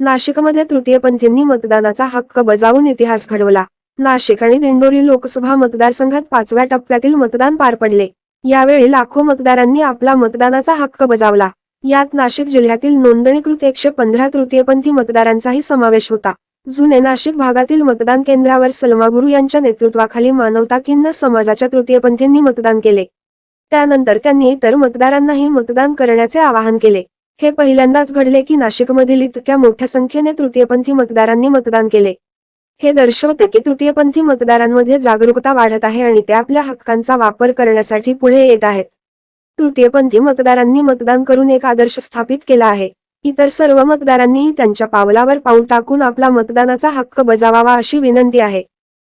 नाशिकमध्ये तृतीयपंथींनी मतदानाचा हक्क बजावून इतिहास घडवला. नाशिक आणि दिंडोरी लोकसभा मतदारसंघात पाचव्या टप्प्यातील मतदान पार पडले. यावेळी लाखो मतदारांनी आपला मतदानाचा हक्क बजावला. यात नाशिक जिल्ह्यातील नोंदणीकृत एकशे पंधरा तृतीयपंथी मतदारांचाही समावेश होता. जुने नाशिक भागातील मतदान केंद्रावर सलमा गुरु यांच्या नेतृत्वाखाली मानवता किन्न समाजाच्या तृतीयपंथींनी मतदान केले. त्यानंतर त्यांनी इतर मतदारांनाही मतदान करण्याचे आवाहन केले. हे पहिल्यांदाच घडले की नाशिकमधील इतक्या मोठ्या संख्येने तृतीयपंथी मतदारांनी मतदान केले. हे दर्शवते की तृतीयपंथी मतदारांमध्ये जागरूकता वाढत आहे आणि ते आपल्या हक्कांचा वापर करण्यासाठी पुढे येत आहेत. तृतीयपंथी मतदारांनी मतदान करून एक आदर्श स्थापित केला आहे. इतर सर्व मतदारांनीही त्यांच्या पावलावर पाऊल टाकून आपला मतदानाचा हक्क बजावावा अशी विनंती आहे.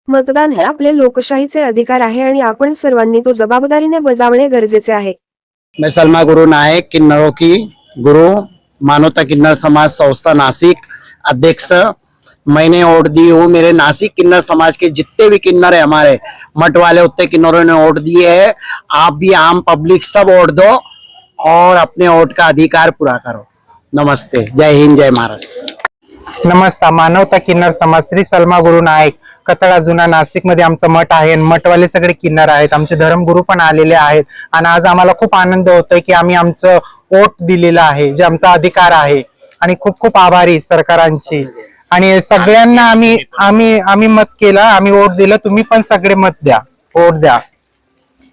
मतदान हे आपले लोकशाहीचे अधिकार आहे आणि आपण सर्वांनी तो जबाबदारीने बजावणे गरजेचे आहे. मैं सलमा गुरु नायक किन्नरों की गुरु मानवता किन्नर समाज संस्था नासिक अध्यक्ष मैंने वोट दी हूँ मेरे नासिक किन्नर समाज के जितने भी किन्नर है हमारे मठ वाले उतने किन्नरों ने वोट दिए है। आप भी आम पब्लिक सब वोट दो और अपने वोट का अधिकार पूरा करो। नमस्ते। जय हिंद जय महाराष्ट्र नमस्कार मानवता किन्नर समाज श्री सलमा गुरु नायक कतळा जुना नाशिकमध्ये आमचं मठ आहे आणि मठवाले सगळे किन्नर आहेत. आमचे धर्मगुरू पण आलेले आहेत. आणि आज आम्हाला खूप आनंद होतोय की आम्ही आमचं वोट दिलेला आहे जे आमचा अधिकार आहे. आणि खूप खूप आभारी सरकारांची. आणि सगळ्यांना आम्ही आम्ही आम्ही मत केलं आम्ही वोट दिलं तुम्ही पण सगळे मत द्या. वोट द्या.